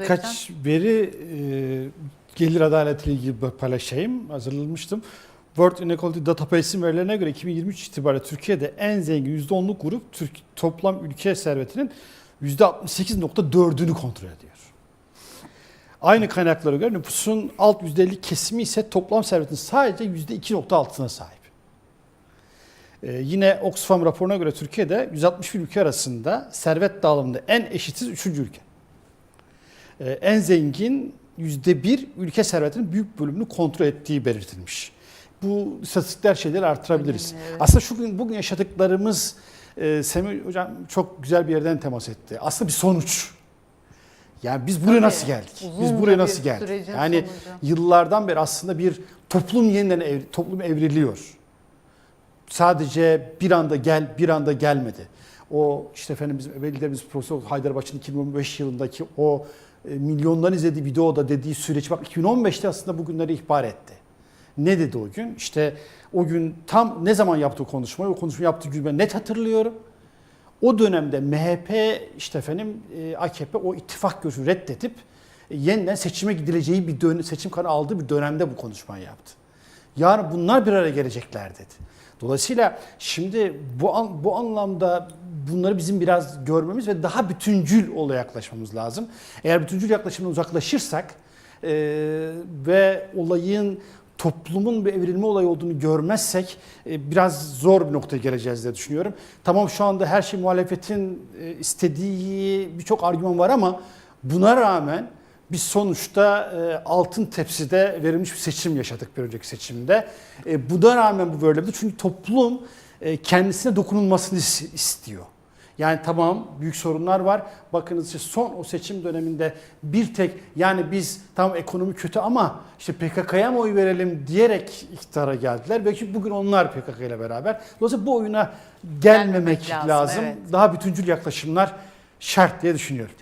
Birkaç veri e, gelir adaletiyle ilgili paylaşayım. Hazırlamıştım. World Inequality Database'in verilerine göre 2023 itibariyle Türkiye'de en zengin %10'luk grup Türk, toplam ülke servetinin %68.4'ünü kontrol ediyor. Aynı kaynaklara göre nüfusun alt %50 kesimi ise toplam servetin sadece %2.6'sına sahip. Ee, yine Oxfam raporuna göre Türkiye'de 161 ülke arasında servet dağılımında en eşitsiz 3. ülke. Ee, en zengin %1 ülke servetinin büyük bölümünü kontrol ettiği belirtilmiş. Bu istatistikler şeyleri artırabiliriz. Evet. Aslında şu gün bugün yaşadıklarımız e, Semih Hocam çok güzel bir yerden temas etti. Aslında bir sonuç. Yani biz buraya Tabii, nasıl geldik? Biz buraya nasıl geldik? Yani sonucu. yıllardan beri aslında bir toplum yeniden ev, toplum evriliyor. Sadece bir anda gel, bir anda gelmedi. O işte efendim bizim velilerimiz Profesör Haydarbaşı'nın 2015 yılındaki o e, milyonların izlediği videoda dediği süreç bak 2015'te aslında bugünleri ihbar etti. Ne dedi o gün? İşte o gün tam ne zaman yaptığı konuşmayı, o konuşmayı yaptığı gün ben net hatırlıyorum. O dönemde MHP işte efendim e, AKP o ittifak görüşünü reddedip e, yeniden seçime gidileceği bir dön seçim kararı aldığı bir dönemde bu konuşmayı yaptı. Yarın bunlar bir araya gelecekler dedi. Dolayısıyla şimdi bu an, bu anlamda bunları bizim biraz görmemiz ve daha bütüncül olaya yaklaşmamız lazım. Eğer bütüncül yaklaşımdan uzaklaşırsak e, ve olayın toplumun bir evrilme olayı olduğunu görmezsek e, biraz zor bir noktaya geleceğiz diye düşünüyorum. Tamam şu anda her şey muhalefetin e, istediği birçok argüman var ama buna rağmen biz sonuçta e, altın tepside verilmiş bir seçim yaşadık bir önceki seçimde. E, buna rağmen bu böyle. Çünkü toplum e, kendisine dokunulmasını is- istiyor. Yani tamam büyük sorunlar var. Bakınız işte son o seçim döneminde bir tek yani biz tamam ekonomi kötü ama işte PKK'ya mı oy verelim diyerek iktidara geldiler. Belki bugün onlar PKK ile beraber. Dolayısıyla bu oyuna gelmemek Gelmemek lazım, lazım. evet. Daha bütüncül yaklaşımlar şart diye düşünüyorum.